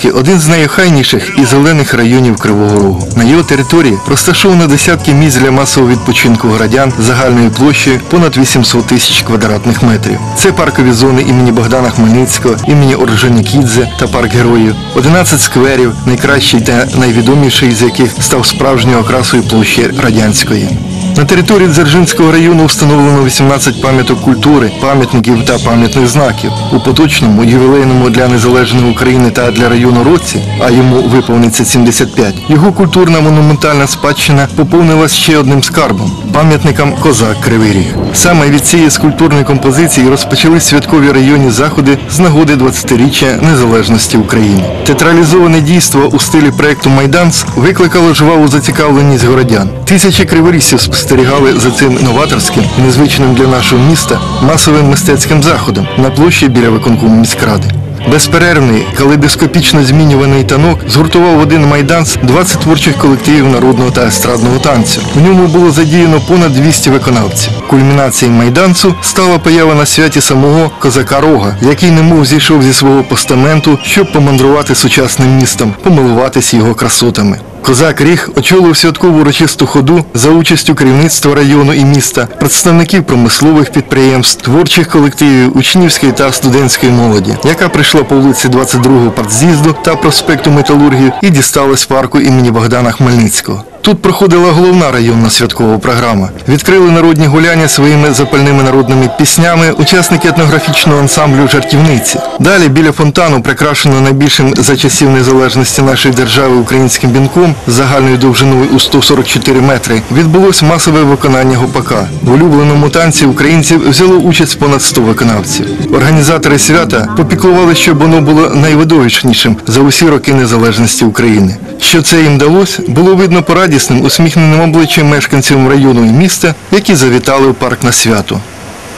Дзержинське один з найохайніших і зелених районів Кривого Рогу. На його території розташовано десятки місць для масового відпочинку громадян загальною площею понад 800 тисяч квадратних метрів. Це паркові зони імені Богдана Хмельницького, імені Орджонікідзе та парк героїв, 11 скверів, найкращий та найвідоміший з яких став справжньою окрасою площі радянської. На території Дзержинського району встановлено 18 пам'яток культури, пам'ятників та пам'ятних знаків. У поточному ювілейному для незалежної України та для району році, а йому виповниться 75, його культурна монументальна спадщина поповнилась ще одним скарбом пам'ятником Козак Кривий Ріг. Саме від цієї скульптурної композиції розпочались святкові районні заходи з нагоди 20-річчя незалежності України. Театралізоване дійство у стилі проекту Майданс викликало жваву зацікавленість городян. Тисячі криворісів спостерігали за цим новаторським незвичним для нашого міста масовим мистецьким заходом на площі біля виконкому міськради. Безперервний, калейдоскопічно змінюваний танок згуртував в один майданс 20 творчих колективів народного та естрадного танцю. В ньому було задіяно понад 200 виконавців. Кульмінацією майданцу стала поява на святі самого козака Рога, який немов зійшов зі свого постаменту, щоб помандрувати сучасним містом, помилуватись його красотами. Козак Ріг очолив святкову урочисту ходу за участю керівництва району і міста, представників промислових підприємств, творчих колективів, учнівської та студентської молоді, яка прийшла по вулиці 22-го партз'їзду та проспекту Металургів і дісталась парку імені Богдана Хмельницького. Тут проходила головна районна святкова програма. Відкрили народні гуляння своїми запальними народними піснями учасники етнографічного ансамблю Жартівниці. Далі біля фонтану, прикрашено найбільшим за часів незалежності нашої держави українським вінком з загальною довжиною у 144 метри, відбулось масове виконання гопака. В улюбленому танці українців взяло участь понад 100 виконавців. Організатори свята попіклували, щоб воно було найвидовищнішим за усі роки незалежності України. Що це їм вдалося, було видно по радісним, усміхненим обличчям мешканців району і міста, які завітали в парк на свято.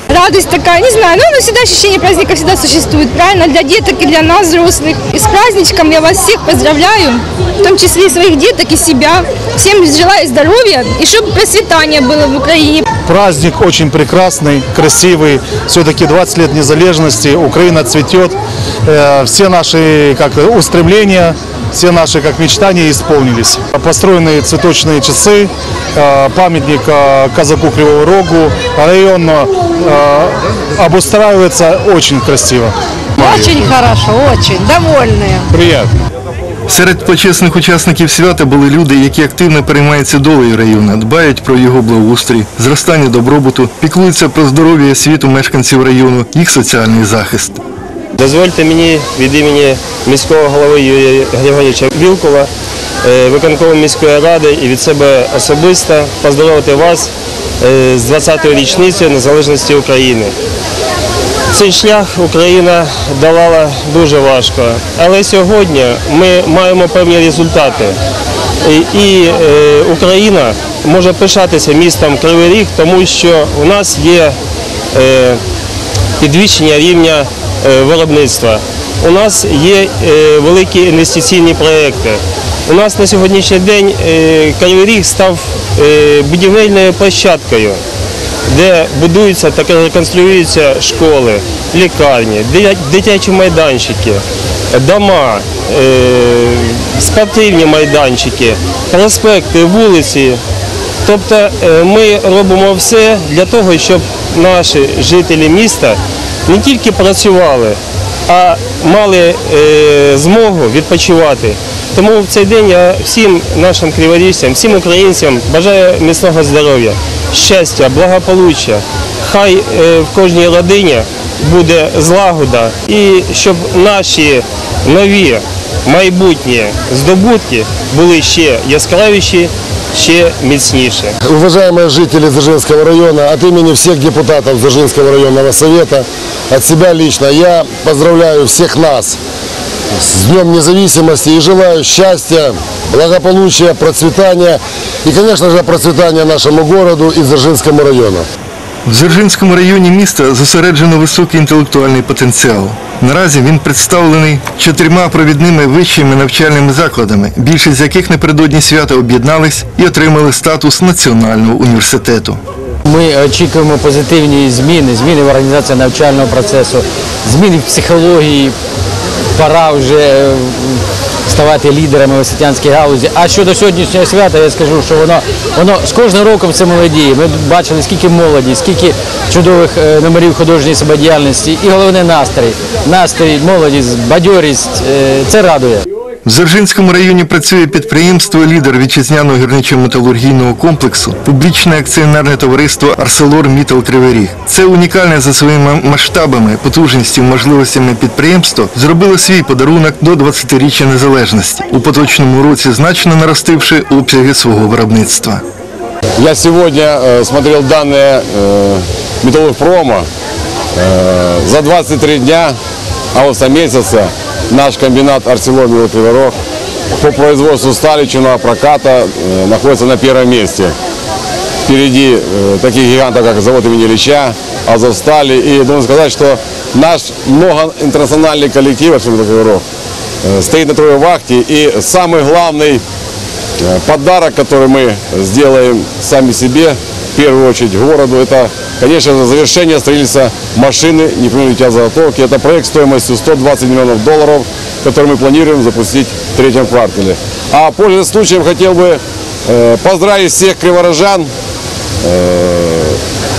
Радость такая, не знаю, ну, но всегда ощущение праздника всегда существует, правильно, для деток и для нас, взрослых. И с праздничком я вас всех поздравляю, в том числе и своих деток, и себя. Всем желаю здоровья, и чтобы процветание было в Украине. Праздник очень прекрасный, красивый. Все-таки 20 лет незалежности, Украина цветет. Э, Все наши как, устремления, все наши как мечтания исполнились. Построены цветочные часы, э, памятник э, казаку Кривого Рогу. Район э, обустраивается очень красиво. Очень хорошо, очень довольные. Приятно. Серед почесних учасників свята були люди, які активно переймаються долею району, дбають про його благоустрій, зростання добробуту, піклуються про здоров'я і освіту мешканців району, їх соціальний захист. Дозвольте мені від імені міського голови Юрія Григорьовича Вілкова, е, виконкому міської ради і від себе особисто поздоровити вас е, з 20-ю річницею незалежності України. Цей шлях Україна долала дуже важко, але сьогодні ми маємо певні результати. І, е, Україна може пишатися містом Кривий Ріг, тому що у нас є підвищення рівня виробництва. У нас є е, великі інвестиційні проекти. У нас на сьогоднішній день е, Кривий Ріг став е, будівельною площадкою, де будуються та реконструюються школи, лікарні, дитячі майданчики, дома, е, спортивні майданчики, проспекти, вулиці. Тобто е, ми робимо все для того, щоб наші жителі міста не тільки працювали, а мали е, змогу відпочивати. Тому в цей день я всім нашим криворіжцям, всім українцям бажаю міцного здоров'я, щастя, благополуччя. Хай е, в кожній родині буде злагода і щоб наші нові майбутні здобутки були ще яскравіші, ще міцніше. Уважаемые жители Дзержинского района, от имени всех депутатов Дзержинского районного совета, от себя лично, я поздравляю всех нас с Днем независимости и желаю счастья, благополучия, процветания и, конечно же, процветания нашему городу и Дзержинскому району. В Дзержинському районі міста зосереджено високий інтелектуальний потенціал. Наразі він представлений чотирма провідними вищими навчальними закладами, більшість з яких напередодні свята об'єднались і отримали статус національного університету. Ми очікуємо позитивні зміни, зміни в організації навчального процесу, зміни в психології. Пора вже ставати лідерами в галузі. А щодо сьогоднішнього свята, я скажу, що воно воно з кожним роком це молодіє. Ми бачили, скільки молоді, скільки чудових е, номерів художньої самодіяльності, і головне настрій. Настрій, молодість, бадьорість е, це радує. В Дзержинському районі працює підприємство лідер вітчизняного гірничо-металургійного комплексу, публічне акціонерне товариство Арселор Мітал Кривий Ріг. Це унікальне за своїми масштабами, потужністю, можливостями підприємство зробило свій подарунок до 20-річчя незалежності, у поточному році значно наростивши обсяги свого виробництва. Я сегодня э, смотрел данные э, металлургпрома. Э, за 23 дня августа месяца наш комбинат «Арселор Кривой Рог» по производству стали чинного проката э, находится на первом месте. Впереди э, таких гигантов, как завод имени Ильича, Азовстали. И должен сказать, что наш многоинтернациональный коллектив «Арселор Кривой Рог» э, стоит на трое вахте. И самый главный Э, Подарок, который мы сделаем сами себе, в первую очередь городу, это, конечно же, завершение строительства машины непринудительной заготовки. Это проект стоимостью 120 миллионов долларов, который мы планируем запустить в третьем квартале. А пользуясь случаем, хотел бы э, поздравить всех криворожан э,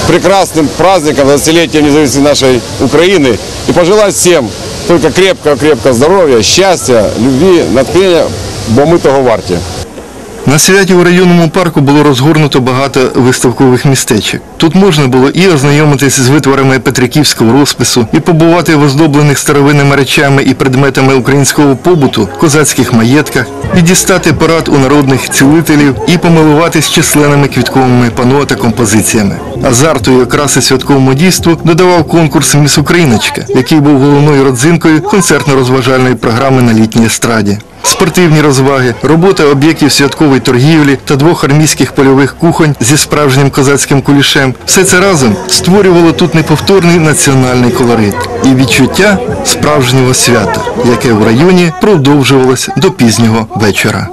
прекрасным праздником, засилетием независимости нашей Украины и пожелать всем только крепкого-крепкого здоровья, счастья, любви, натхнения, бо ми того варті. На святі у районному парку було розгорнуто багато виставкових містечок. Тут можна було і ознайомитись з витворами петриківського розпису, і побувати в оздоблених старовинними речами і предметами українського побуту, козацьких маєтках, і дістати порад у народних цілителів і помилуватись численними квітковими пано та композиціями. Азарту і окраси святковому дійству додавав конкурс «Міс Україночка», який був головною родзинкою концертно-розважальної програми на літній естраді. Спортивні розваги, робота об'єктів святкової торгівлі та двох армійських польових кухонь зі справжнім козацьким кулішем – все це разом створювало тут неповторний національний колорит і відчуття справжнього свята, яке в районі продовжувалось до пізнього вечора.